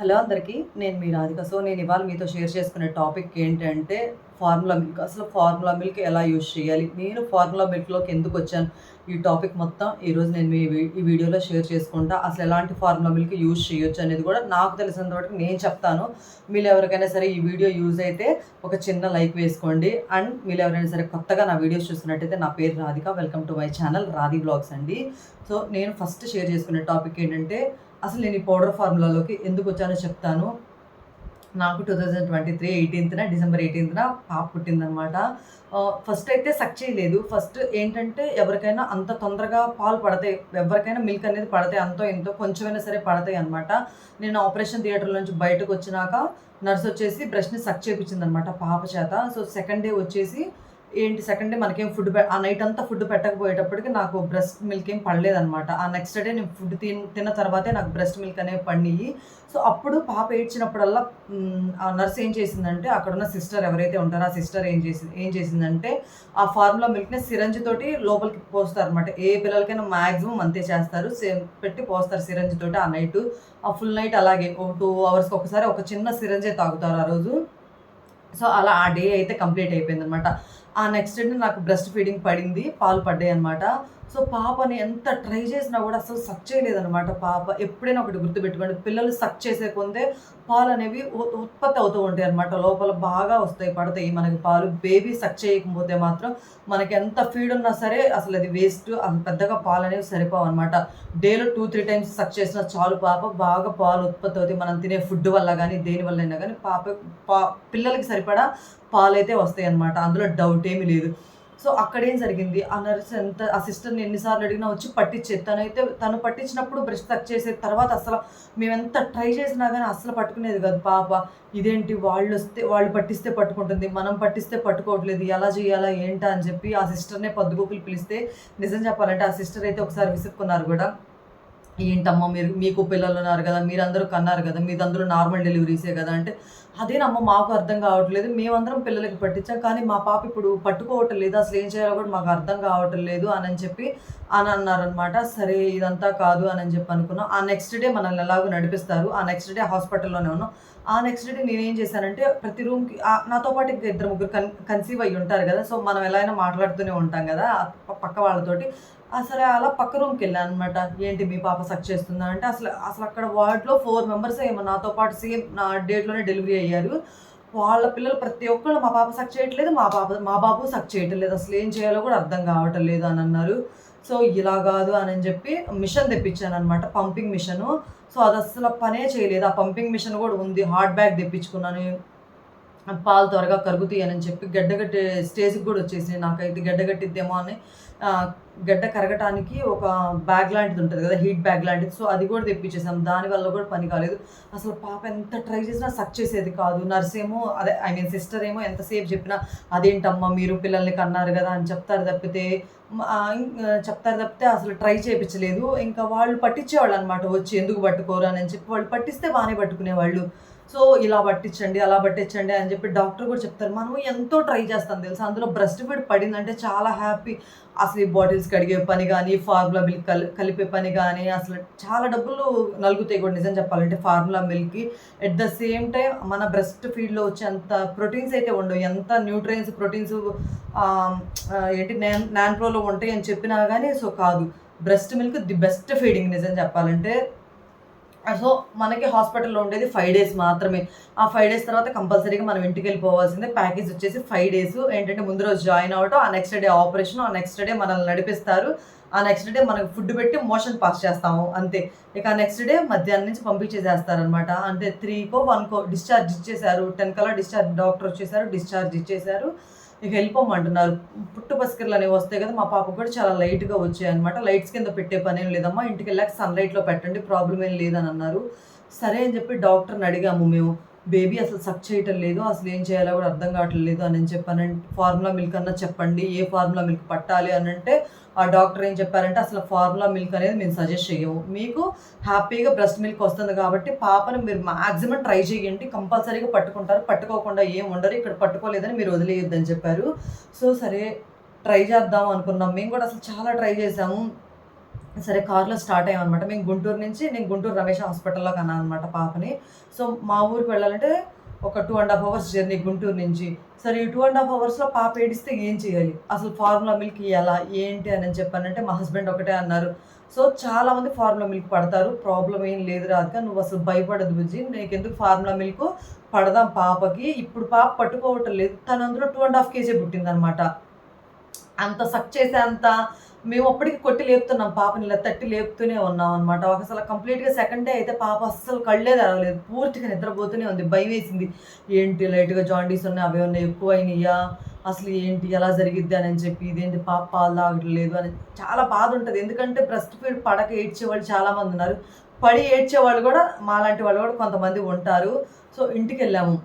Hello అందరికీ నేను మీ Radhika. So నేను ఇవాళ మీతో షేర్ చేసుకునే టాపిక్ ఏంటంటే ఫార్ములా మిల్క్. అసలు ఫార్ములా మిల్క్ ఎలా యూజ్ చేయాలి? నేను ఫార్ములా మిల్క్లోకి ఎందుకు వచ్చాను? ఈ టాపిక్ మొత్తం ఈరోజు నేను మీ వీ- ఈ వీడియోలో షేర్ చేసుకుంటా. అసలు ఎలాంటి ఫార్ములా మిల్క్ యూజ్ చేయొచ్చు అనేది కూడా నాకు తెలిసినంత వరకు నేను చెప్తాను. మీరు ఎవరికైనా సరే ఈ వీడియో యూజ్ అయితే ఒక చిన్న లైక్ వేసుకోండి. అండ్ మీరు ఎవరైనా సరే కొత్తగా నా వీడియోస్ చూస్తున్నట్టయితే నా పేరు Radhika. Welcome to my channel Radhi blogs అండి. సో నేను ఫస్ట్ షేర్ చేసుకునే టాపిక్ ఏంటంటే అసలు నేను ఈ పౌడర్ ఫార్ములాలోకి ఎందుకు వచ్చానో చెప్తాను. నాకు టూ థౌజండ్ ట్వంటీ త్రీ ఎయిటీన్త్న డిసెంబర్ ఎయిటీన్త్న పాప పుట్టిందనమాట ఫస్ట్ అయితే సక్ చేయలేదు. ఫస్ట్ ఏంటంటే ఎవరికైనా అంత తొందరగా పాలు పడతాయి. ఎవరికైనా మిల్క్ అనేది పడతాయి. అంతో ఎంతో కొంచెమైనా సరే పడతాయి అనమాట నేను ఆపరేషన్ థియేటర్ నుంచి బయటకు వచ్చినాక నర్స్ వచ్చేసి బ్రష్ని సక్ చేయించింది అనమాట పాప చేత. సో సెకండ్ డే వచ్చేసి ఏంటి సెకండ్ డే మనకేం ఫుడ్ ఆ నైట్ అంతా ఫుడ్ పెట్టకపోయేటప్పటికి నాకు బ్రెస్ట్ మిల్క్ ఏం పడలేదనమాట ఆ నెక్స్ట్ డే నేను ఫుడ్ తిన్ తిన్న తర్వాతే నాకు బ్రెస్ట్ మిల్క్ అనేవి పండియి సో అప్పుడు పాప ఏడ్చినప్పుడల్లా ఆ నర్స్ ఏం చేసిందంటే అక్కడ ఉన్న సిస్టర్ ఎవరైతే ఉంటారో ఆ సిస్టర్ ఏం చేసి ఏం చేసిందంటే ఆ ఫార్ములా మిల్క్ని సిరంజ్ తోటి లోపలికి పోస్తారు అనమాట ఏ పిల్లలకైనా మ్యాక్సిమం అంతే చేస్తారు. సేమ్ పెట్టి పోస్తారు సిరంజ్ తోటి ఆ నైట్ ఆ ఫుల్ నైట్ అలాగే ఒక టూ అవర్స్కి ఒకసారి ఒక చిన్న సిరంజే తాగుతారు ఆ రోజు. సో అలా ఆ డే అయితే కంప్లీట్ అయిపోయింది అనమాట ఆ నెక్స్ట్ డే నాకు బ్రెస్ట్ ఫీడింగ్ పడింది పాలు పడ్డాయి అనమాట సో పాపని ఎంత ట్రై చేసినా కూడా అసలు సక్ చేయలేదన్నమాట పాప. ఎప్పుడైనా ఒకటి గుర్తుపెట్టుకోండి పిల్లలు సక్ చేసే కొందే పాలు అనేవి ఉత్పత్తి అవుతూ ఉంటాయి అనమాట లోపల బాగా వస్తాయి పడతాయి మనకి పాలు. బేబీ సక్ చేయకపోతే మాత్రం మనకి ఎంత ఫీడ్ ఉన్నా సరే అసలు అది వేస్ట్ అది పెద్దగా పాలు అనేవి సరిపోవు అనమాట డేలో టూ త్రీ టైమ్స్ సక్ చేసిన చాలు పాప. బాగా పాలు ఉత్పత్తి అవుతాయి. మనం తినే ఫుడ్ వల్ల కానీ దేని వల్ల అయినా కానీ పాప పా పిల్లలకి సరిపడా పాలైతే వస్తాయి అనమాట అందులో డౌట్ ఏమీ లేదు. సో అక్కడేం జరిగింది? ఆ నర్స్ ఎంత ఆ సిస్టర్ని ఎన్నిసార్లు అడిగినా వచ్చి పట్టించేది. తనైతే తను పట్టించినప్పుడు బ్రష్ తక్ చేసే తర్వాత అసలు మేము ఎంత ట్రై చేసినా కానీ అసలు పట్టుకునేది కాదు. పాప ఇదేంటి? వాళ్ళు వస్తే వాళ్ళు పట్టిస్తే పట్టుకుంటుంది. మనం పట్టిస్తే పట్టుకోవట్లేదు. ఎలా చేయాలా? ఏంటా? అని చెప్పి ఆ సిస్టర్నే పద్దుగోకులు పిలిస్తే నిజం చెప్పాలంటే ఆ సిస్టర్ అయితే ఒకసారి విసుక్కున్నారు కూడా. ఏంటమ్మా మీరు మీకు పిల్లలు ఉన్నారు కదా మీరందరూ కన్నారు కదా మీదందరూ నార్మల్ డెలివరీసే కదా అంటే అదేనమ్మా మాకు అర్థం కావట్లేదు. మేమందరం పిల్లలకి పట్టించాం కానీ మా పాప ఇప్పుడు పట్టుకోవటం లేదు. అసలు ఏం చేయాలో కూడా మాకు అర్థం కావటం లేదు అని చెప్పి అని అన్నారనమాట సరే ఇదంతా కాదు అని అని చెప్పి అనుకున్నాం. ఆ నెక్స్ట్ డే మనల్ని ఎలాగో నడిపిస్తారు. ఆ నెక్స్ట్ డే హాస్పిటల్లోనే ఉన్నాం. ఆ నెక్స్ట్ డే నేనేం చేశానంటే ప్రతి రూమ్కి నాతో పాటు ఇంకా ఇద్దరు ముగ్గురు కన్ కన్సీవ్ అయ్యి ఉంటారు కదా సో మనం ఎలా అయినా మాట్లాడుతూనే ఉంటాం కదా పక్క వాళ్ళతోటి. అసలు అలా పక్క రూమ్కి వెళ్ళాను అనమాట ఏంటి మీ పాప సక్ చేస్తుందా అంటే అసలు అసలు అక్కడ వార్డ్లో ఫోర్ మెంబర్స్ ఏమో నాతో పాటు సేమ్ నా డేట్లోనే డెలివరీ అయ్యారు. వాళ్ళ పిల్లలు ప్రతి ఒక్కళ్ళు మా పాప సక్ చేయట్లేదు మా పాప మా బాబు సక్ చేయటం లేదు అసలు ఏం చేయాలో కూడా అర్థం కావటం లేదు అని అన్నారు. సో ఇలా కాదు అని అని చెప్పి మిషన్ తెప్పించాను అనమాట పంపింగ్ మిషను సో అది అస్సలు పనే చేయలేదు. ఆ పంపింగ్ మిషన్ కూడా ఉంది. హార్డ్ బ్యాగ్ తెప్పించుకున్నాను. పాలు త్వరగా కరుగుతాయని చెప్పి గడ్డగట్టే స్టేజ్కి కూడా వచ్చేసి నాకైతే గడ్డగట్టిద్దేమో అని గడ్డ కరగటానికి ఒక బ్యాగ్ లాంటిది ఉంటుంది కదా హీట్ బ్యాగ్ లాంటిది. సో అది కూడా తెప్పించేసాం. దానివల్ల కూడా పని కాలేదు. అసలు పాప ఎంత ట్రై చేసినా సక్ చేసేది కాదు. నర్స్ ఏమో అదే ఐ మీన్ సిస్టర్ ఏమో ఎంతసేపు చెప్పినా అదేంటమ్మా మీరు పిల్లల్ని కన్నారు కదా అని చెప్తారు తప్పితే చెప్తారు తప్పితే అసలు ట్రై చేయించలేదు ఇంకా వాళ్ళు పట్టించేవాళ్ళు అనమాట వచ్చి ఎందుకు పట్టుకోరు అని చెప్పి వాళ్ళు పట్టిస్తే బాగానే పట్టుకునేవాళ్ళు. సో ఇలా పట్టించండి అలా పట్టించండి అని చెప్పి డాక్టర్ కూడా చెప్తారు. మనం ఎంతో ట్రై చేస్తాం తెలుసు? అందులో బ్రెస్ట్ ఫీడ్ పడిందంటే చాలా హ్యాపీ. అసలు ఈ బాటిల్స్ కడిగే పని కానీ ఫార్ములా మిల్క్ కలి కలిపే పని కానీ అసలు చాలా డబ్బులు నలుగుతాయి కూడా నిజం చెప్పాలంటే ఫార్ములా మిల్క్కి ఎట్ ద సేమ్ టైం మన బ్రెస్ట్ ఫీడ్లో వచ్చేంత ప్రోటీన్స్ అయితే ఉండవు. ఎంత న్యూట్రియన్స్ ప్రోటీన్స్ ఏంటి నాన్ నాన్ ప్రోలో ఉంటాయి అని చెప్పినా కానీ సో కాదు. Breast milk the best feeding నిజం చెప్పాలంటే సో మనకి హాస్పిటల్లో ఉండేది ఫైవ్ డేస్ మాత్రమే. ఆ ఫైవ్ డేస్ తర్వాత కంపల్సరీగా మనం ఇంటికి వెళ్ళిపోవాల్సిందే ప్యాకేజ్ వచ్చేసి ఫైవ్ డేస్ ఏంటంటే ముందు రోజు జాయిన్ అవ్వటం ఆ నెక్స్ట్ డే ఆపరేషన్ ఆ నెక్స్ట్ డే మనల్ని నడిపిస్తారు. ఆ నెక్స్ట్ డే మనకు ఫుడ్ పెట్టి మోషన్ పాస్ చేస్తాము అంతే. ఇక ఆ నెక్స్ట్ డే మధ్యాహ్నం నుంచి పంపించేసేస్తారనమాట అంటే త్రీకో వన్కో డిశ్చార్జ్ ఇచ్చేసారు టెన్ కల్లా డిశ్చార్జ్ డాక్టర్ వచ్చేసారు డిశ్చార్జ్ ఇచ్చేసారు ఇక వెళ్ళిపోమంటున్నారు. పుట్టు పసికర్లు అనేవి వస్తాయి కదా మా పాపకు కూడా చాలా లైట్గా వచ్చాయి అనమాట లైట్స్ కింద పెట్టే పని ఏం లేదమ్మా ఇంటికి వెళ్ళాక సన్లైట్లో పెట్టండి ప్రాబ్లం ఏం లేదని అన్నారు. సరే అని చెప్పి డాక్టర్ని అడిగాము మేము. బేబీ అసలు సక్ చేయటం లేదు అసలు ఏం చేయాలో కూడా అర్థం కావట్లేదు అని అని ఫార్ములా మిల్క్ అన్నా చెప్పండి ఏ ఫార్ములా మిల్క్ పట్టాలి అని అంటే ఆ డాక్టర్ ఏం చెప్పారంటే అసలు ఫార్ములా మిల్క్ అనేది మేము సజెస్ట్ చేయము. మీకు హ్యాపీగా బ్రెస్ట్ మిల్క్ వస్తుంది కాబట్టి పాపను మీరు మాక్సిమం ట్రై చేయండి కంపల్సరీగా పట్టుకుంటారు పట్టుకోకుండా ఏం ఉండరు ఇక్కడ పట్టుకోలేదని మీరు వదిలేయొద్దని చెప్పారు. సో సరే ట్రై చేద్దాం అనుకున్నాం. మేము కూడా అసలు చాలా ట్రై చేసాము. సరే కార్లో స్టార్ట్ అయ్యామనమాట మేము గుంటూరు నుంచి నేను గుంటూరు రమేష్ హాస్పిటల్లో కన్నాను అనమాట పాపని. సో మా ఊరికి వెళ్ళాలంటే ఒక two and half hours journey Guntur నుంచి. సరే ఈ టూ అండ్ హాఫ్ అవర్స్లో పాప ఏడిస్తే ఏం చేయాలి? అసలు ఫార్ములా మిల్క్ ఎలా ఏంటి అని చెప్పానంటే మా హస్బెండ్ ఒకటే అన్నారు. సో చాలామంది ఫార్ములా మిల్క్ పడతారు. ప్రాబ్లం ఏం లేదు రాదుగా నువ్వు అసలు భయపడదు బుజ్జి. నీకెందుకు ఫార్ములా మిల్క్ పడదాం పాపకి. ఇప్పుడు పాప పట్టుకోవటం లేదు. తను అందులో టూ అండ్ హాఫ్ కేజీ పుట్టిందనమాట అంత సక్ చేసే అంత మేము అప్పటికి కొట్టి లేపుతున్నాం పాపని ఇలా తట్టి లేపుతూనే ఉన్నాం అనమాట అసలు కంప్లీట్గా సెకండ్ డే అయితే పాప అస్సలు కళ్ళే తెరవలేదు. పూర్తిగా నిద్రపోతూనే ఉంది. భయం వేసింది. ఏంటి లైట్గా జాండీస్ ఉన్నాయి అవి ఉన్నాయి ఎక్కువ అయినాయా అసలు ఏంటి ఎలా జరిగిద్ది అని చెప్పి ఇదేంటి పాప పాలు తాగట్లేదు అని చాలా బాధ ఉంటుంది. ఎందుకంటే బ్రెస్ట్ ఫీడ్ పడక ఏడ్చే వాళ్ళు చాలామంది ఉన్నారు. పడి ఏడ్చే వాళ్ళు కూడా మాలాంటి వాళ్ళు కూడా కొంతమంది ఉంటారు. సో ఇంటికి వెళ్ళాము.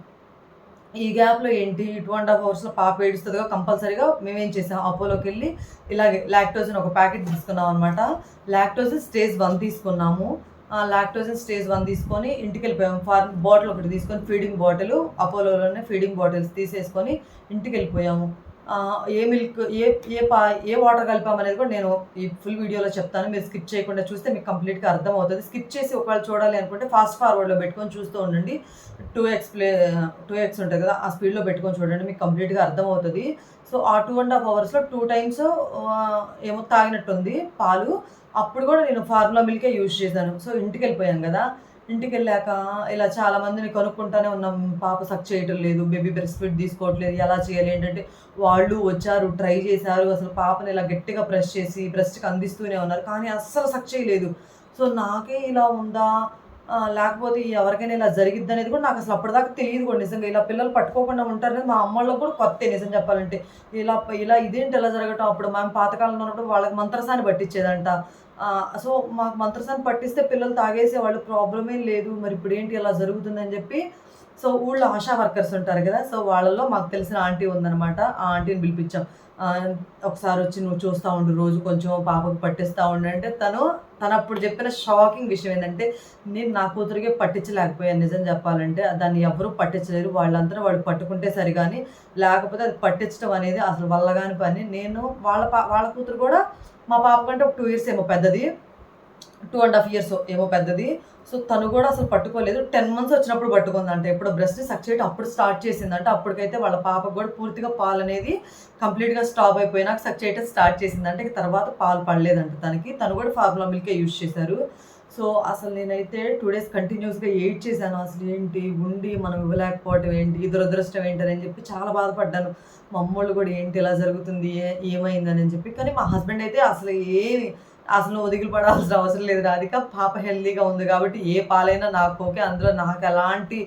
ఈ గ్యాప్లో ఏంటి? టూ అండ్ హాఫ్ అవర్స్లో పాప ఏడుస్తుందిగా కంపల్సరీగా మేమేం చేసాం? అపోలోకి వెళ్ళి ఇలాగే లాక్టోజన్ ఒక ప్యాకెట్ తీసుకున్నాం అనమాట లాక్టోజన్ స్టేజ్ వన్ తీసుకున్నాము. లాక్టోజన్ స్టేజ్ వన్ తీసుకొని ఇంటికి వెళ్ళిపోయాము ఫార్ బాటిల్ ఒకటి తీసుకొని ఫీడింగ్ బాటిల్ అపోలోలోనే ఫీడింగ్ బాటిల్స్ తీసేసుకొని ఇంటికి వెళ్ళిపోయాము. ఏ మిల్క్ ఏ ఏ పా ఏ వాటర్ కలిపామనేది కూడా నేను ఈ ఫుల్ వీడియోలో చెప్తాను. మీరు స్కిప్ చేయకుండా చూస్తే మీకు కంప్లీట్గా అర్థం అవుతుంది స్కిప్ చేసి ఒకవేళ చూడాలి అనుకుంటే ఫాస్ట్ ఫార్వర్డ్లో పెట్టుకొని చూస్తూ ఉండండి. Two x play two x ఉంటుంది కదా ఆ స్పీడ్లో పెట్టుకొని చూడండి మీకు కంప్లీట్గా అర్థమవుతుంది. సో ఆ టూ అండ్ హాఫ్ అవర్స్లో టూ టైమ్స్ ఏమో తాగినట్టుంది పాలు. అప్పుడు కూడా నేను ఫార్ములా మిల్కే యూజ్ చేశాను. సో ఇంటికి వెళ్ళిపోయాను కదా. ఇంటికి వెళ్ళాక ఇలా చాలా మందిని కనుక్కుంటానే ఉన్నాం పాప సక్ చేయటం లేదు బేబీ బ్రెస్ట్ ఫీడ్ తీసుకోవట్లేదు ఎలా చేయాలి ఏంటంటే వాళ్ళు వచ్చారు ట్రై చేశారు అసలు పాపని ఇలా గట్టిగా ప్రెస్ చేసి బ్రెస్ట్కి అందిస్తూనే ఉన్నారు కానీ అస్సలు సక్ చేయలేదు. సో నాకే ఇలా ఉందా? లేకపోతే ఎవరికైనా ఇలా జరిగిద్ది అనేది కూడా నాకు అసలు అప్పటిదాకా తెలియదు కూడా నిజంగా. ఇలా పిల్లలు పట్టుకోకుండా ఉంటారనేది మా అమ్మ వాళ్ళకి కూడా కొత్త నిజం చెప్పాలంటే. ఇలా ఇలా ఇదేంటి ఇలా జరగటం? అప్పుడు మేము పాతకాలంలో ఉన్నప్పుడు వాళ్ళకి మంత్రసాన్ని పట్టించేదంట. సో మాకు మంత్రసాన్ని పట్టిస్తే పిల్లలు తాగేసే వాళ్ళు ప్రాబ్లం ఏం లేదు. మరి ఇప్పుడు ఏంటి అలా జరుగుతుందని చెప్పి సో ఊళ్ళో ఆశా వర్కర్స్ ఉంటారు కదా సో వాళ్ళలో మాకు తెలిసిన ఆంటీ ఉందనమాట ఆ ఆంటీని పిలిపించాం. ఒకసారి వచ్చి నువ్వు చూస్తూ ఉండు రోజు కొంచెం పాపకు పట్టిస్తూ ఉండు అంటే తను తను అప్పుడు చెప్పిన షాకింగ్ విషయం ఏంటంటే నేను నా కూతురికి పట్టించలేకపోయాను నిజం చెప్పాలంటే. దాన్ని ఎవరూ పట్టించలేరు. వాళ్ళందరూ వాడు పట్టుకుంటే సరి కానీ లేకపోతే అది పట్టించడం అనేది అసలు వల్లగాని పని. నేను వాళ్ళ పా వాళ్ళ కూతురు కూడా మా పాప కంటే ఒక టూ ఇయర్స్ ఏమో పెద్దది. టూ అండ్ హాఫ్ ఇయర్స్ ఏమో పెద్దది. సో తను కూడా అసలు పట్టుకోలేదు. టెన్ మంత్స్ వచ్చినప్పుడు పట్టుకుందంట. ఇప్పుడు బ్రెస్ట్ సక్ చేయడం అప్పుడు స్టార్ట్ చేసిందంట. అప్పటికైతే వాళ్ళ పాపకు కూడా పూర్తిగా పాలు అనేది కంప్లీట్గా స్టాప్ అయిపోయినాక సక్ చేయటం స్టార్ట్ చేసిందంటే. ఇక తర్వాత పాలు పడలేదంట తనకి. తను కూడా ఫార్ములా మిల్కే యూజ్ చేశారు. సో అసలు నేనైతే టూ డేస్ కంటిన్యూస్గా ఎయిట్ చేశాను. అసలు ఏంటి? ఉండి మనం ఇవ్వలేకపోవటం ఏంటి? దురదృష్టం ఏంటి అని చెప్పి చాలా బాధపడ్డాను. మా అమ్మోళ్ళు కూడా ఏంటి ఇలా జరుగుతుంది? ఏ- ఏమైందని చెప్పి. కానీ మా హస్బెండ్ అయితే అసలు ఏమి అసలు వదిలి పడాల్సిన అవసరం లేదు రాధిక. పాప హెల్తీగా ఉంది కాబట్టి ఏ పాలైనా నాకు ఓకే అందులో నాకు ఎలాంటి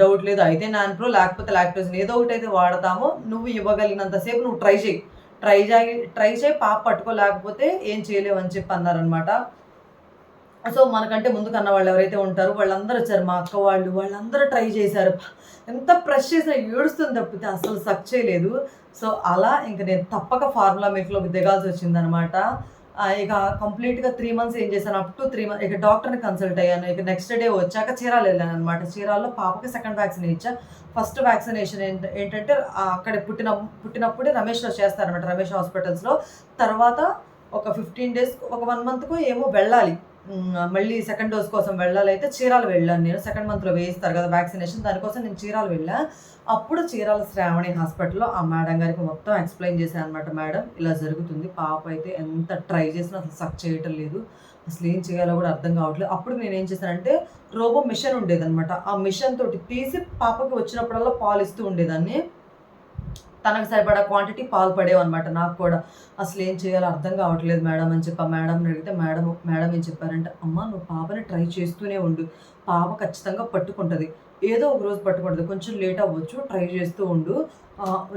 డౌట్ లేదు. అయితే నాన్ ప్రో లేకపోతే లాక్టోజన్ ఏదో ఒకటి అయితే వాడతామో. నువ్వు ఇవ్వగలిగినంతసేపు నువ్వు ట్రై చేయి. ట్రై చేయి ట్రై చేయి పాప పట్టుకోలేకపోతే ఏం చేయలేవు అని చెప్పి అన్నారనమాట సో మనకంటే ముందు కన్న వాళ్ళు ఎవరైతే ఉంటారో వాళ్ళందరూ వచ్చారు. మా అక్క వాళ్ళు వాళ్ళందరూ ట్రై చేశారు. ఎంత ప్రెస్ చేసినా ఏడుస్తుంది తప్పితే అసలు సక్ చేయలేదు. సో అలా ఇంక నేను తప్పక ఫార్ములా మిల్క్లోకి దిగాల్సి వచ్చిందనమాట ఇక కంప్లీట్గా త్రీ మంత్స్ ఏం చేశాను? అప్ టు త్రీ మంత్స్ ఇక డాక్టర్ని కన్సల్ట్ అయ్యాను. ఇక నెక్స్ట్ డే వచ్చాక చీరాలు వెళ్ళాను అనమాట చీరాల్లో పాపకి సెకండ్ వ్యాక్సిన్ ఇచ్చా. ఫస్ట్ వ్యాక్సినేషన్ ఏంట ఏంటంటే అక్కడ పుట్టిన పుట్టినప్పుడే రమేష్లో చేస్తారనమాట రమేష్ హాస్పిటల్స్లో తర్వాత ఒక ఫిఫ్టీన్ డేస్ ఒక వన్ మంత్కు ఏమో వెళ్ళాలి. మళ్ళీ సెకండ్ డోస్ కోసం వెళ్ళాలైతే చీరాలు వెళ్ళాను నేను. సెకండ్ మంత్లో వేయిస్తారు కదా వ్యాక్సినేషన్ దానికోసం నేను చీరాలు వెళ్ళా. అప్పుడు చీరాల శ్రావణి హాస్పిటల్లో ఆ మేడం గారికి మొత్తం ఎక్స్ప్లెయిన్ చేశాను అనమాట మేడం ఇలా జరుగుతుంది. పాప అయితే ఎంత ట్రై చేసినా అసలు సక్ చేయటం లేదు. అసలు ఏం చేయాలో కూడా అర్థం కావట్లేదు. అప్పుడు నేను ఏం చేశానంటే రోబో మిషన్ ఉండేదన్నమాట. ఆ మిషన్ తోటి తీసి పాపకి వచ్చినప్పుడల్లా పాలు ఇస్తూ ఉండేదాన్ని. తనకు సరిపడా క్వాంటిటీ పాలు పడేవన్నమాట నాకు కూడా. అసలు ఏం చేయాలో అర్థం కావట్లేదు మేడం అని చెప్పి ఆ మేడంని అడిగితే మేడం మేడం ఏం చెప్పారంటే అమ్మ నువ్వు పాపని ట్రై చేస్తూనే ఉండు. పాప ఖచ్చితంగా పట్టుకుంటుంది. ఏదో ఒక రోజు పట్టుకుంటుంది. కొంచెం లేట్ అవ్వచ్చు ట్రై చేస్తూ ఉండు.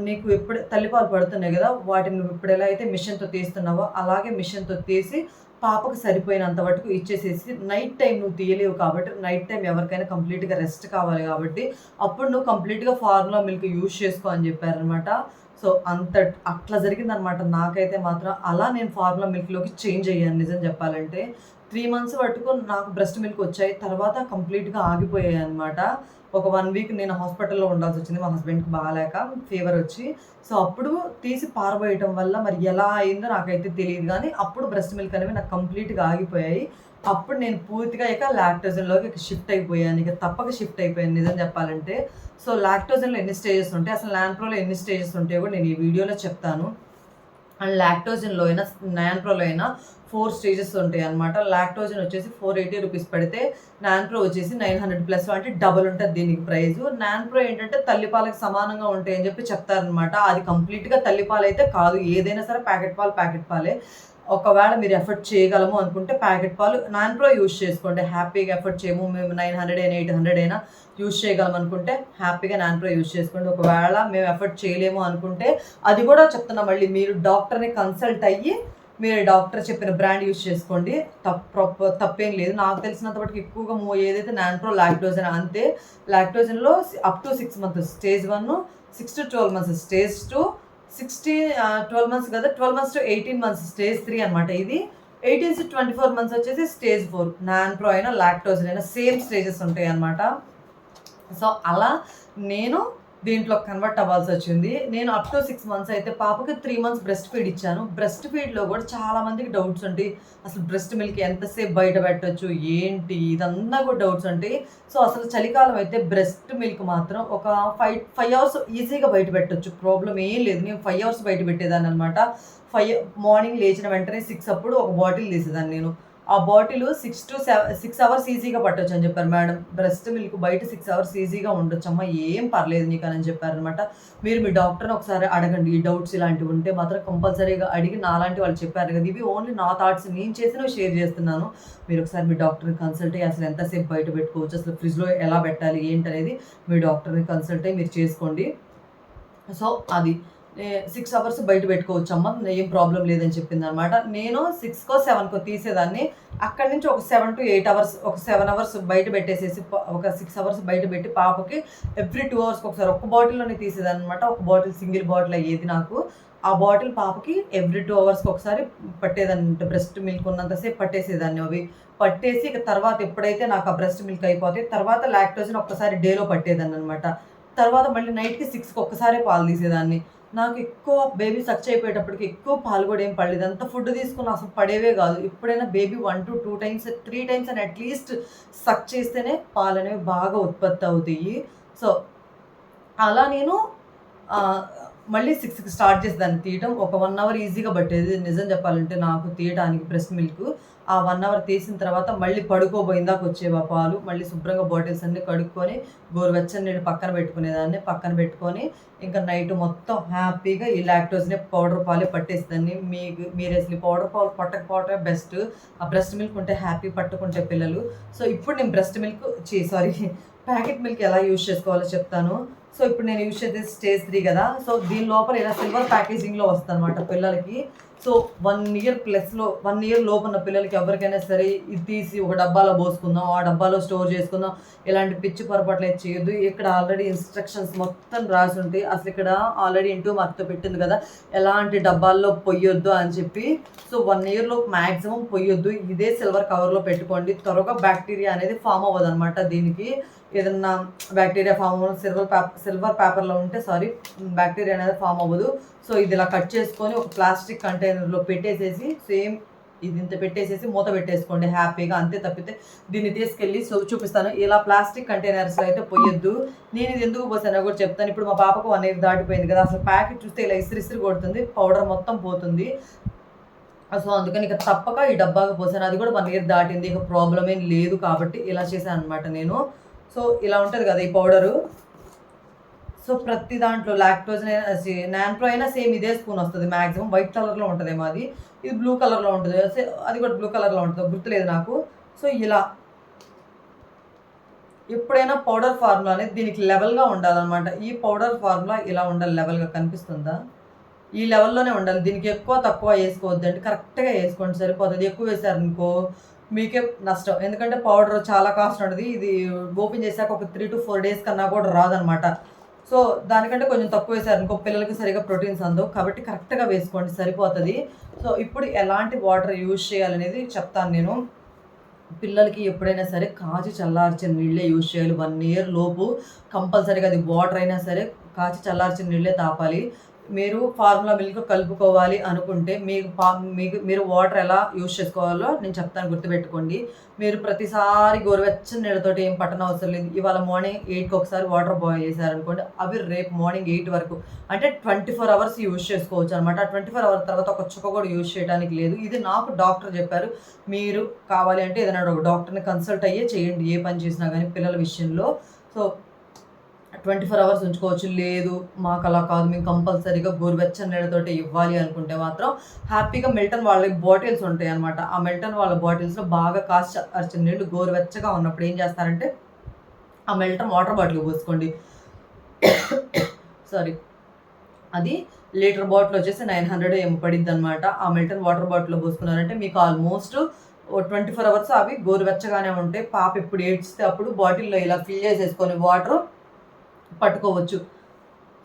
నీకు ఎప్పుడు తల్లిపాలు పడుతున్నాయి కదా వాటిని నువ్వు ఇప్పుడు ఎలా అయితే మిషన్తో తీస్తున్నావో అలాగే మిషన్తో తీసి పాపకు సరిపోయినంత వరకు ఇచ్చేసేసి నైట్ టైం నువ్వు తీయలేవు కాబట్టి నైట్ టైం ఎవరికైనా కంప్లీట్గా రెస్ట్ కావాలి కాబట్టి అప్పుడు నువ్వు కంప్లీట్గా ఫార్ములా మిల్క్ యూజ్ చేసుకో అని చెప్పారనమాట సో అంత అట్లా జరిగిందనమాట నాకైతే మాత్రం అలా నేను ఫార్ములా మిల్క్లోకి చేంజ్ అయ్యాను నిజం చెప్పాలంటే. త్రీ మంత్స్ పట్టుకు నాకు బ్రెస్ట్ మిల్క్ వచ్చాయి. తర్వాత కంప్లీట్గా ఆగిపోయాయి అనమాట ఒక వన్ వీక్ నేను హాస్పిటల్లో ఉండాల్సి వచ్చింది. మా హస్బెండ్కి బాగాలేక ఫీవర్ వచ్చి. సో అప్పుడు తీసి పారబోయటం వల్ల మరి ఎలా అయిందో నాకైతే తెలియదు. కానీ అప్పుడు బ్రెస్ట్ మిల్క్ అనేవి నాకు కంప్లీట్గా ఆగిపోయాయి. అప్పుడు నేను పూర్తిగా ఇక లాక్టోజన్లోకి షిఫ్ట్ అయిపోయాను. ఇక తప్పక షిఫ్ట్ అయిపోయాను. నిజం చెప్పాలంటే. సో లాక్టోజన్లో ఎన్ని స్టేజెస్ ఉంటాయి? అసలు ల్యాంప్రోలో ఎన్ని స్టేజెస్ ఉంటాయో కూడా నేను ఈ వీడియోలో చెప్తాను. అండ్ లాక్టోజన్లో అయినా నాన్ప్రోలో అయినా ఫోర్ స్టేజెస్ ఉంటాయి అనమాట లాక్టోజన్ వచ్చేసి ఫోర్ ఎయిటీ రూపీస్ పడితే నాన్ప్రో వచ్చేసి నైన్ హండ్రెడ్ ప్లస్ అంటే డబుల్ ఉంటుంది దీనికి ప్రైస్ నాన్ప్రో ఏంటంటే తల్లిపాలకు సమానంగా ఉంటాయని అని చెప్పి చెప్తారనమాట అది కంప్లీట్గా తల్లిపాలు అయితే కాదు. ఏదైనా సరే ప్యాకెట్ పాలు ప్యాకెట్ పాలే. ఒకవేళ మీరు ఎఫర్ట్ చేయగలము అనుకుంటే ప్యాకెట్ పాలు నాన్ ప్రో యూస్ చేసుకోండి. హ్యాపీగా ఎఫర్ట్ చేయము. మేము నైన్ హండ్రెడ్ అయినా ఎయిట్ హండ్రెడ్ అయినా యూస్ చేయగలం అనుకుంటే హ్యాపీగా నాన్ ప్రో యూస్ చేసుకోండి. ఒకవేళ మేము ఎఫర్ట్ చేయలేము అనుకుంటే అది కూడా చెప్తున్నా మళ్ళీ మీరు డాక్టర్ని కన్సల్ట్ అయ్యి మీరు డాక్టర్ చెప్పిన బ్రాండ్ యూస్ చేసుకోండి. తప్ప తప్పేం లేదు. నాకు తెలిసినంత వరకు ఎక్కువగా మూవ్ ఏదైతే నాన్ప్రో లాక్టోజన్ అంతే. లాక్టోజన్లో up to six months stage one six to twelve months stage two sixteen twelve months కదా twelve months to eighteen months stage three అనమాట ఇది. Eighteen to twenty four months వచ్చేసి స్టేజ్ ఫోర్. నాన్ప్రో అయినా Lactogen అయినా same stages ఉంటాయి అనమాట so అలా నేను దీంట్లో కన్వర్ట్ అవ్వాల్సి వచ్చింది. నేను అప్ టు సిక్స్ మంత్స్ అయితే పాపకి త్రీ మంత్స్ బ్రెస్ట్ ఫీడ్ ఇచ్చాను. బ్రెస్ట్ ఫీడ్లో కూడా చాలా మందికి డౌట్స్ ఉంటాయి అసలు బ్రెస్ట్ మిల్క్ ఎంతసేపు బయట పెట్టచ్చు? ఏంటి? ఇదంతా కూడా డౌట్స్ ఉంటాయి సో అసలు చలికాలం అయితే బ్రెస్ట్ మిల్క్ మాత్రం ఒక ఫైవ్ ఫైవ్ అవర్స్ ఈజీగా బయట పెట్టచ్చు. ప్రాబ్లం ఏం లేదు. నేను ఫైవ్ అవర్స్ బయట పెట్టేదాన్ని అనమాట ఫైవ్ మార్నింగ్ లేచిన వెంటనే సిక్స్ అప్పుడు ఒక బాటిల్ తీసేదాన్ని నేను. ఆ bottle six to seven six hours ఈజీగా పట్టొచ్చు అని చెప్పారు మేడం. బ్రెస్ట్ మిల్క్ బయట సిక్స్ అవర్స్ ఈజీగా ఉండొచ్చు అమ్మ ఏం పర్లేదు నీకు అని చెప్పారనమాట మీరు మీ డాక్టర్ని ఒకసారి అడగండి ఈ డౌట్స్ ఇలాంటివి ఉంటే మాత్రం కంపల్సరీగా అడిగి నాలాంటి వాళ్ళు చెప్పారు కదా ఇవి ఓన్లీ నా థాట్స్ నేను చేసినవి షేర్ చేస్తున్నాను. మీరు ఒకసారి మీ డాక్టర్ని కన్సల్ట్ అయ్యి అసలు ఎంతసేపు బయట పెట్టుకోవచ్చు అసలు ఫ్రిడ్జ్లో ఎలా పెట్టాలి ఏంటనేది మీ డాక్టర్ని కన్సల్ట్ అయ్యి మీరు చేసుకోండి. సో అది సిక్స్ అవర్స్ బయట పెట్టుకోవచ్చు అమ్మ ఏం ప్రాబ్లం లేదని చెప్పింది అనమాట నేను సిక్స్కో సెవెన్కో తీసేదాన్ని. అక్కడి నుంచి ఒక సెవెన్ టు ఎయిట్ అవర్స్ ఒక సెవెన్ అవర్స్ బయట పెట్టేసేసి ఒక సిక్స్ అవర్స్ బయట పెట్టి పాపకి ఎవ్రీ టూ అవర్స్కి ఒకసారి ఒక బాటిల్లోనే తీసేదాన్ని అనమాట ఒక బాటిల్ సింగిల్ బాటిల్ అయ్యేది నాకు. ఆ బాటిల్ పాపకి ఎవ్రీ టూ అవర్స్కి ఒకసారి పట్టేదాన్ని బ్రెస్ట్ మిల్క్ ఉన్నంతసేపు పట్టేసేదాన్ని అవి. పట్టేసి ఇక తర్వాత ఎప్పుడైతే నాకు ఆ బ్రెస్ట్ మిల్క్ అయిపోతే తర్వాత లాక్టోజన్ ఒక్కసారి డేలో పట్టేదాన్ని అనమాట తర్వాత మళ్ళీ నైట్కి సిక్స్కి ఒక్కసారి పాలు తీసేదాన్ని. నాకు ఎక్కువ బేబీ సచ్ అయిపోయేటప్పటికి ఎక్కువ పాలు కూడా ఏం పడలేదు. అంత ఫుడ్ తీసుకుని అసలు పడేవే కాదు. ఎప్పుడైనా baby one to two times three times అని అట్లీస్ట్ సక్ చేస్తేనే పాలు అనేవి బాగా ఉత్పత్తి అవుతాయి. సో అలా నేను మళ్ళీ సిక్స్కి స్టార్ట్ చేసి దాన్ని తీయటం ఒక వన్ అవర్ ఈజీగా పట్టేది. నిజం చెప్పాలంటే నాకు తీయడానికి బ్రెస్ట్ మిల్క్ ఆ వన్ అవర్ తీసిన తర్వాత మళ్ళీ పడుకోబోయిందాక వచ్చేవా పాలు మళ్ళీ శుభ్రంగా బాటిల్స్ అన్నీ కడుక్కొని గోరువెచ్చని నీళ్ళు పక్కన పెట్టుకునేదాన్ని పక్కన పెట్టుకొని ఇంకా నైట్ మొత్తం హ్యాపీగా ఈ లాక్టోజ్ని పౌడర్ పాలే పట్టేసేదాన్ని. మీకు మీరు అసలు పౌడర్ పాలు పట్టకపోవటమే బెస్ట్. ఆ బ్రెస్ట్ మిల్క్ ఉంటే హ్యాపీ పట్టుకుంటే పిల్లలు. సో ఇప్పుడు నేను బ్రెస్ట్ మిల్క్ చీ సారీ ప్యాకెట్ మిల్క్ ఎలా యూజ్ చేసుకోవాలో చెప్తాను. సో ఇప్పుడు నేను యూజ్ చేసేది స్టేజ్ త్రీ కదా. సో దీని లోపల ఇలా సిల్వర్ ప్యాకేజింగ్లో వస్తుంది అనమాట పిల్లలకి. సో వన్ ఇయర్ ప్లస్లో వన్ ఇయర్ లోపల పిల్లలకి ఎవరికైనా సరే ఇది తీసి ఒక డబ్బాలో పోసుకుందాం ఆ డబ్బాలో స్టోర్ చేసుకుందాం ఇలాంటి పిచ్చి పొరపాట్లు అయితే చేయొద్దు. ఇక్కడ ఆల్రెడీ ఇన్స్ట్రక్షన్స్ మొత్తం రాసి ఉంటాయి అసలు ఇక్కడ ఆల్రెడీ ఇంటూ మార్క్తో పెట్టింది కదా ఎలాంటి డబ్బాల్లో పొయ్యొద్దు అని చెప్పి. సో వన్ ఇయర్లో మ్యాక్సిమం పొయ్యొద్దు ఇదే సిల్వర్ కవర్లో పెట్టుకోండి. త్వరగా బ్యాక్టీరియా అనేది ఫామ్ అవ్వదు అనమాట దీనికి. ఏదన్నా బ్యాక్టీరియా ఫామ్ అవ్వడం సిల్వర్ పేపర్ సిల్వర్ పేపర్లో ఉంటే సారీ బ్యాక్టీరియా అనేది ఫామ్ అవ్వదు. సో ఇది ఇలా కట్ చేసుకొని ఒక ప్లాస్టిక్ కంటైనర్లో పెట్టేసేసి సేమ్ ఇది ఇంత పెట్టేసేసి మూత పెట్టేసుకోండి హ్యాపీగా అంతే తప్పితే దీన్ని తీసుకెళ్ళి సో చూపిస్తాను. ఇలా ప్లాస్టిక్ కంటైనర్స్లో అయితే పోయొద్దు. నేను ఇది ఎందుకు పోసానో కూడా చెప్తాను. ఇప్పుడు మా పాపకు వన్ ఇయర్ దాటిపోయింది కదా అసలు ప్యాకెట్ చూస్తే ఇలా ఇసిరి ఇసిరి కొడుతుంది పౌడర్ మొత్తం పోతుంది. సో అందుకని ఇక తప్పక ఈ డబ్బాకి పోసాను. అది కూడా వన్ ఇయర్ దాటింది ఇక ప్రాబ్లం ఏం లేదు కాబట్టి ఇలా చేశాను అనమాట నేను. సో ఇలా ఉంటుంది కదా ఈ పౌడరు. సో ప్రతి దాంట్లో లాక్టోజ్ నాన్ప్రో అయినా సేమ్ ఇదే స్పూన్ వస్తుంది. మ్యాక్సిమం వైట్ కలర్లో ఉంటుంది అది. ఇది బ్లూ కలర్లో ఉంటుంది. అది కూడా బ్లూ కలర్లో ఉంటుంది గుర్తులేదు నాకు. సో ఇలా. ఎప్పుడైనా పౌడర్ ఫార్ములా అనేది దీనికి లెవెల్గా ఉండాలన్నమాట. ఈ పౌడర్ ఫార్ములా ఇలా ఉండాలి లెవెల్గా కనిపిస్తుందా? ఈ లెవెల్లోనే ఉండాలి. దీనికి ఎక్కువ తక్కువ వేసుకోవద్దండి. కరెక్ట్గా వేసుకోండి సరిపోతుంది. ఎక్కువ వేసారనుకో మీకే నష్టం. ఎందుకంటే పౌడర్ చాలా కాస్ట్ ఉంటుంది. ఇది ఓపెన్ చేశాక ఒక త్రీ టు ఫోర్ డేస్ కన్నా కూడా రాదనమాట సో దానికంటే కొంచెం తక్కువ వేసారు ఇంకో పిల్లలకి సరిగా ప్రోటీన్స్ అందవు. కాబట్టి కరెక్ట్గా వేసుకోండి సరిపోతుంది. సో ఇప్పుడు ఎలాంటి వాటర్ యూజ్ చేయాలనేది చెప్తాను నేను. పిల్లలకి ఎప్పుడైనా సరే కాచి చల్లార్చిన నీళ్ళే యూజ్ చేయాలి. వన్ ఇయర్ లోపు కంపల్సరీగా అది వాటర్ అయినా సరే కాచి చల్లార్చిన నీళ్ళే తాపాలి. మీరు ఫార్ములా మిల్క్ కలుపుకోవాలి అనుకుంటే మీకు మీకు మీరు వాటర్ ఎలా యూజ్ చేసుకోవాలో నేను చెప్తాను గుర్తుపెట్టుకోండి. మీరు ప్రతిసారి గోరువెచ్చని నీళ్ళతోటి ఏం పట్టన అవసరం లేదు. ఇవాళ మార్నింగ్ ఎయిట్కి ఒకసారి వాటర్ బాయిల్ చేశారనుకోండి అవి రేపు మార్నింగ్ ఎయిట్ వరకు. అంటే ట్వంటీ ఫోర్ అవర్స్ యూజ్ చేసుకోవచ్చు అనమాట ట్వంటీ ఫోర్ అవర్స్ తర్వాత ఒక చుక్క కూడా యూజ్ చేయడానికి లేదు. ఇది నాకు డాక్టర్ చెప్పారు మీరు కావాలి అంటే ఏదైనా ఒక డాక్టర్ని కన్సల్ట్ అయ్యే చేయండి ఏ పని చేసినా కానీ పిల్లల విషయంలో. సో ట్వంటీ ఫోర్ అవర్స్ ఉంచుకోవచ్చు. లేదు మాకు అలా కాదు. మేము కంపల్సరీగా గోరువెచ్చని నీళ్ళతోటి ఇవ్వాలి అనుకుంటే మాత్రం హ్యాపీగా మిల్టన్ వాళ్ళ బాటిల్స్ ఉంటాయి అనమాట ఆ మిల్టన్ వాళ్ళ బాటిల్స్లో బాగా కాస్ట్ అరిచిన నీళ్ళు గోరువెచ్చగా ఉన్నప్పుడు ఏం చేస్తారంటే ఆ మిల్టన్ వాటర్ బాటిల్ పోసుకోండి. సారీ. అది లీటర్ బాటిల్ వచ్చేసి నైన్ హండ్రెడ్ ఏం పడిద్ది అనమాట ఆ మిల్టన్ వాటర్ బాటిల్లో పోసుకున్నారంటే మీకు ఆల్మోస్ట్ ట్వంటీ ఫోర్ అవర్స్ అవి గోరువెచ్చగానే ఉంటాయి. పాప ఇప్పుడు ఏడ్చితే అప్పుడు బాటిల్లో ఇలా ఫిల్ చేసేసుకొని వాటర్ పట్టుకోవచ్చు.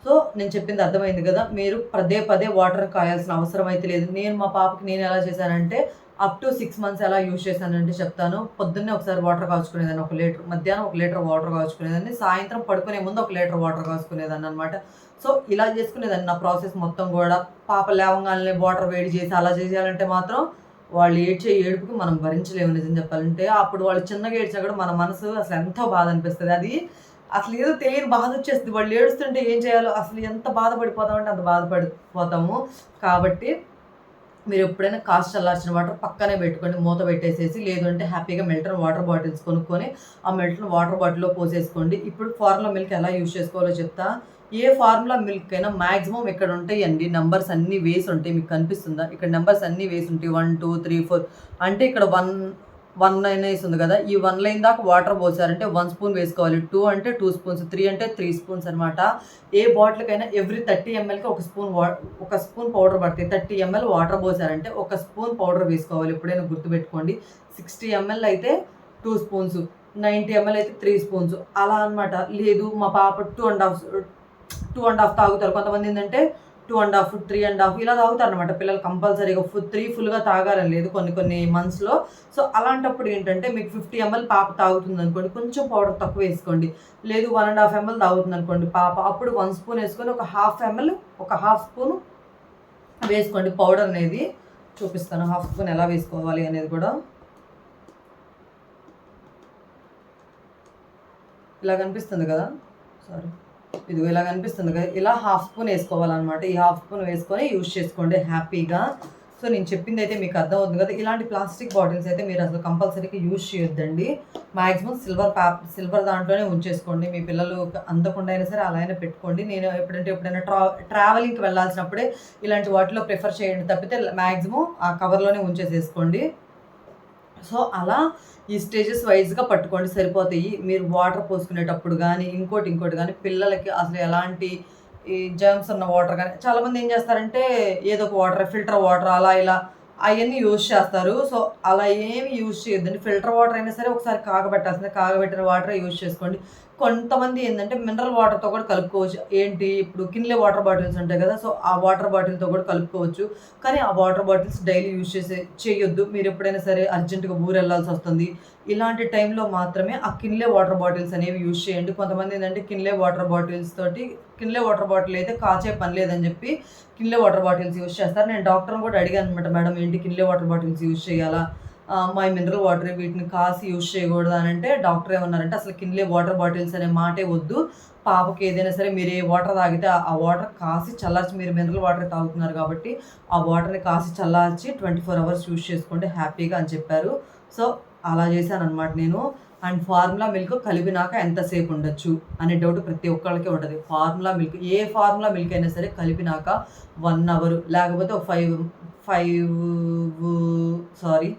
సో నేను చెప్పింది అర్థమైంది కదా మీరు పదే పదే వాటర్ కాయాల్సిన అవసరం అయితే లేదు. నేను మా పాపకి నేను ఎలా చేశానంటే అప్ టు సిక్స్ మంత్స్ ఎలా యూజ్ చేశానంటే చెప్తాను. పొద్దున్నే ఒకసారి వాటర్ కాచుకునేదాన్ని ఒక లీటర్ మధ్యాహ్నం ఒక లీటర్ వాటర్ కాచుకునేదాన్ని సాయంత్రం పడుకునే ముందు ఒక లీటర్ వాటర్ కాచుకునేదాన్ని అనమాట సో ఇలా చేసుకునేదాన్ని. నా ప్రాసెస్ మొత్తం కూడా పాప లేవంగానే వాటర్ వేడి చేసి అలా చేయాలంటే మాత్రం వాళ్ళు ఏడ్చే ఏడుపుకి మనం భరించలేము నిజం చెప్పాలంటే. అప్పుడు వాళ్ళు చిన్నగా ఏడ్చా కూడా మన మనసు అసలు ఎంతో బాధ అనిపిస్తుంది. అది అసలు ఏదో తెలియని బాధ వచ్చేస్తుంది. వాళ్ళు ఏడుస్తుంటే ఏం చేయాలో అసలు ఎంత బాధపడిపోతామంటే అంత బాధపడిపోతాము. కాబట్టి మీరు ఎప్పుడైనా కాస్ట్ చల్లార్చిన వాటర్ పక్కనే పెట్టుకోండి మూత పెట్టేసేసి లేదు అంటే హ్యాపీగా మిల్టన్ వాటర్ బాటిల్స్ కొనుక్కొని ఆ మిల్టన్ వాటర్ బాటిల్లో పోసేసుకోండి. ఇప్పుడు ఫార్ములా మిల్క్ ఎలా యూజ్ చేసుకోవాలో చెప్తా. ఏ ఫార్ములా మిల్క్ అయినా మాక్సిమం ఇక్కడ ఉంటాయండి. నెంబర్స్ అన్నీ వేసి ఉంటాయి మీకు కనిపిస్తుందా? ఇక్కడ నెంబర్స్ అన్నీ వేసి ఉంటాయి వన్ టూ త్రీ ఫోర్. అంటే ఇక్కడ వన్ వన్ లైన్ వేసి ఉంది కదా ఈ వన్ లైన్ దాకా వాటర్ పోసారంటే వన్ స్పూన్ వేసుకోవాలి. టూ అంటే టూ స్పూన్స్ త్రీ అంటే త్రీ స్పూన్స్ అనమాట ఏ బాటిల్కైనా ఎవ్రీ థర్టీ ఎంఎల్కి ఒక స్పూన్ వా ఒక స్పూన్ పౌడర్ పడుతుంది థర్టీ ఎంఎల్ వాటర్ పోసారంటే ఒక స్పూన్ పౌడర్ వేసుకోవాలి. ఎప్పుడైనా గుర్తుపెట్టుకోండి. సిక్స్టీ ఎంఎల్ అయితే టూ స్పూన్స్ నైంటీ ఎంఎల్ అయితే త్రీ స్పూన్స్ అలా అనమాట లేదు మా పాప two and half two and half తాగుతారు. కొంతమంది ఏంటంటే two and half three and half ఇలా తాగుతారు అనమాట పిల్లలు కంపల్సరీగా. ఫుడ్ త్రీ ఫుల్గా తాగాలని లేదు కొన్ని కొన్ని మంత్స్లో. సో అలాంటప్పుడు ఏంటంటే మీకు ఫిఫ్టీ ఎంఎల్ పాప తాగుతుంది అనుకోండి కొంచెం పౌడర్ తక్కువ వేసుకోండి. లేదు వన్ అండ్ హాఫ్ ఎంఎల్ తాగుతుంది అనుకోండి పాప అప్పుడు వన్ స్పూన్ వేసుకొని ఒక హాఫ్ ఎంఎల్ ఒక హాఫ్ స్పూన్ వేసుకోండి పౌడర్ అనేది. చూపిస్తాను హాఫ్ స్పూన్ ఎలా వేసుకోవాలి అనేది కూడా. ఇలా కనిపిస్తుంది కదా? సారీ. ఇదిగో ఇలా కనిపిస్తుంది కదా. ఇలా హాఫ్ స్పూన్ వేసుకోవాలన్నమాట. ఈ హాఫ్ స్పూన్ వేసుకొని యూజ్ చేసుకోండి హ్యాపీగా సో నేను చెప్పింది అయితే మీకు అర్థం అవుతుంది కదా. ఇలాంటి ప్లాస్టిక్ బాటిల్స్ అయితే మీరు అసలు కంపల్సరీగా యూజ్ చేయొద్దండి. మ్యాక్సిమం సిల్వర్ ప్యాప్ సిల్వర్ దాంట్లోనే ఉంచేసుకోండి. మీ పిల్లలు అందకుండా అయినా సరే అలా అయినా పెట్టుకోండి. నేను ఎప్పుడంటే ఎప్పుడైనా ట్రా ట్రావెలింగ్కి వెళ్ళాల్సినప్పుడే ఇలాంటి వాటిలో ప్రిఫర్ చేయండి తప్పితే మ్యాక్సిమం ఆ కవర్లోనే ఉంచేసేసుకోండి. సో అలా ఈ స్టేజెస్ వైజ్గా పట్టుకోండి సరిపోతాయి. మీరు వాటర్ పోసుకునేటప్పుడు కానీ ఇంకోటి ఇంకోటి కానీ పిల్లలకి అసలు ఎలాంటి ఈ జర్మ్స్ ఉన్న వాటర్ కానీ చాలామంది ఏం చేస్తారంటే ఏదో ఒక వాటర్ ఫిల్టర్ వాటర్ అలా ఇలా అవన్నీ యూజ్ చేస్తారు. సో అలా ఏమి యూజ్ చేయొద్దండి. ఫిల్టర్ వాటర్ అయినా సరే ఒకసారి కాగబెట్టాల్సిందే. కాగబెట్టిన వాటర్ యూజ్ చేసుకోండి. కొంతమంది ఏంటంటే మినరల్ వాటర్తో కూడా కలుపుకోవచ్చు. ఏంటి? ఇప్పుడు కిన్లే వాటర్ బాటిల్స్ ఉంటాయి కదా సో ఆ వాటర్ బాటిల్తో కూడా కలుపుకోవచ్చు. కానీ ఆ వాటర్ బాటిల్స్ డైలీ యూజ్ చేసే చేయొద్దు. మీరు ఎప్పుడైనా సరే అర్జెంటుగా ఊరు వెళ్ళాల్సి వస్తుంది. ఇలాంటి టైంలో మాత్రమే ఆ కిన్లే వాటర్ బాటిల్స్ అనేవి యూజ్ చేయండి. కొంతమంది ఏంటంటే కిన్లే వాటర్ బాటిల్స్ తోటి కిన్లే వాటర్ బాటిల్ అయితే కాచే పని లేదని చెప్పి కిన్లే వాటర్ బాటిల్స్ యూజ్ చేస్తారు. నేను డాక్టర్ని కూడా అడిగాను అనమాట మేడం ఏంటి కిన్లే వాటర్ బాటిల్స్ యూజ్ చేయాలా? మై మినరల్ వాటర్ వీటిని కాసి యూజ్ చేయకూడదు అని అంటే డాక్టర్ ఏమన్నారంటే అసలు కిన్లే వాటర్ బాటిల్స్ అనే మాటే వద్దు. పాపకి ఏదైనా సరే మీరు ఏ వాటర్ తాగితే ఆ వాటర్ కాసి చల్లార్చి మీరు మినరల్ వాటర్ తాగుతున్నారు కాబట్టి ఆ వాటర్ని కాసి చల్లార్చి ట్వంటీ ఫోర్ అవర్స్ యూజ్ చేసుకోండి హ్యాపీగా అని చెప్పారు. సో అలా చేశాను అనమాట నేను. అండ్ ఫార్ములా మిల్క్ కలిపినాక ఎంతసేపు ఉండొచ్చు అనే డౌట్ ప్రతి ఒక్కరికి ఉంటుంది. ఫార్ములా మిల్క్ ఏ ఫార్ములా మిల్క్ అయినా సరే కలిపినాక వన్ అవర్ లేకపోతే ఒక five five sorry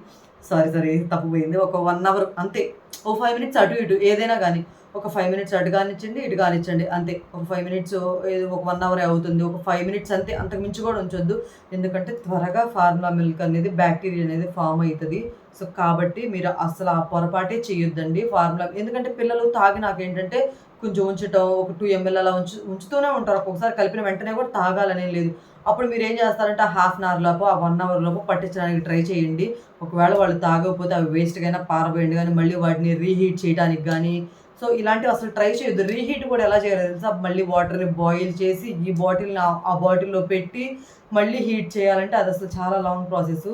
sorry sorry తప్పిపోయింది. ఒక వన్ అవర్ అంతే. ఓ ఫైవ్ మినిట్స్ అటు ఇటు ఏదైనా కానీ ఒక ఫైవ్ మినిట్స్ అటు కానిచ్చండి ఇటు కానిచ్చండి అంతే. ఒక ఫైవ్ మినిట్స్ ఏదో ఒక వన్ అవర్ అవుతుంది. ఒక ఫైవ్ మినిట్స్ అంతే. అంతకు మించి కూడా ఉంచొద్దు. ఎందుకంటే త్వరగా ఫార్ములా మిల్క్ అనేది బ్యాక్టీరియా అనేది ఫామ్ అవుతుంది సో కాబట్టి మీరు అసలు ఆ పొరపాటే చేయొద్దండి ఫార్ములా. ఎందుకంటే పిల్లలు తాగినాక ఏంటంటే కొంచెం ఉంచటం ఒక టూ ఎంఎల్ అలా ఉంచు ఉంచుతూనే ఉంటారు. ఒక్కొక్కసారి కలిపిన వెంటనే కూడా తాగాలనే లేదు. అప్పుడు మీరు ఏం చేస్తారంటే ఆ హాఫ్ అన్ అవర్ లోపు ఆ వన్ అవర్ లోపు పట్టించడానికి ట్రై చేయండి. ఒకవేళ వాళ్ళు తాగకపోతే అవి వేస్ట్గా అయినా పారబోయండి కానీ మళ్ళీ వాటిని రీహీట్ చేయడానికి కానీ. సో ఇలాంటివి అసలు ట్రై చేయొద్దు. రీహీట్ కూడా ఎలా చేయాలి తెలుసా? మళ్ళీ వాటర్ని బాయిల్ చేసి ఈ బాటిల్ని ఆ బాటిల్లో పెట్టి మళ్ళీ హీట్ చేయాలంటే అది అసలు చాలా లాంగ్ ప్రాసెస్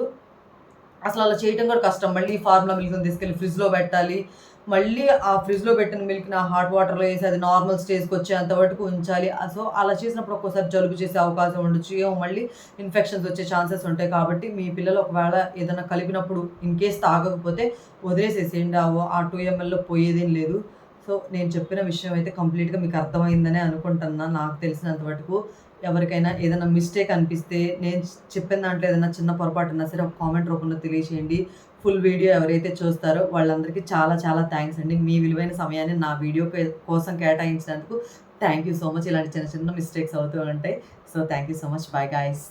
అసలు అలా చేయడం కూడా కష్టం. మళ్ళీ ఫార్ములా మిల్క్ని తీసుకెళ్ళి ఫ్రిడ్జ్లో పెట్టాలి. మళ్ళీ ఆ ఫ్రిడ్జ్లో పెట్టిన మిల్క్ నా హాట్ వాటర్లో వేసి అది నార్మల్ స్టేజ్కి వచ్చేంత వరకు ఉంచాలి. సో అలా చేసినప్పుడు ఒక్కోసారి జలుబు చేసే అవకాశం ఉండొచ్చు. ఏమో మళ్ళీ ఇన్ఫెక్షన్స్ వచ్చే ఛాన్సెస్ ఉంటాయి కాబట్టి మీ పిల్లలు ఒకవేళ ఏదైనా కలిపినప్పుడు ఇన్ కేస్ తాగకపోతే వదిలేసేసేయండి. ఆ- టూ ఎంఎల్లో పోయేదేం లేదు. సో నేను చెప్పిన విషయం అయితే కంప్లీట్గా మీకు అర్థమైందనే అనుకుంటున్నా నాకు తెలిసినంత వరకు. ఎవరికైనా ఏదైనా మిస్టేక్ అనిపిస్తే నేను చెప్పిన దాంట్లో ఏదైనా చిన్న పొరపాటు ఉన్నా సరే ఒక కామెంట్ రూపంలో తెలియచేయండి. ఫుల్ వీడియో ఎవరైతే చూస్తారో వాళ్ళందరికీ చాలా చాలా థ్యాంక్స్ అండి. మీ విలువైన సమయాన్ని నా వీడియో కోసం కేటాయించినందుకు థ్యాంక్ యూ సో మచ్ ఇలాంటి చిన్న చిన్న మిస్టేక్స్ అవుతూ ఉంటాయి. So thank you so much bye guys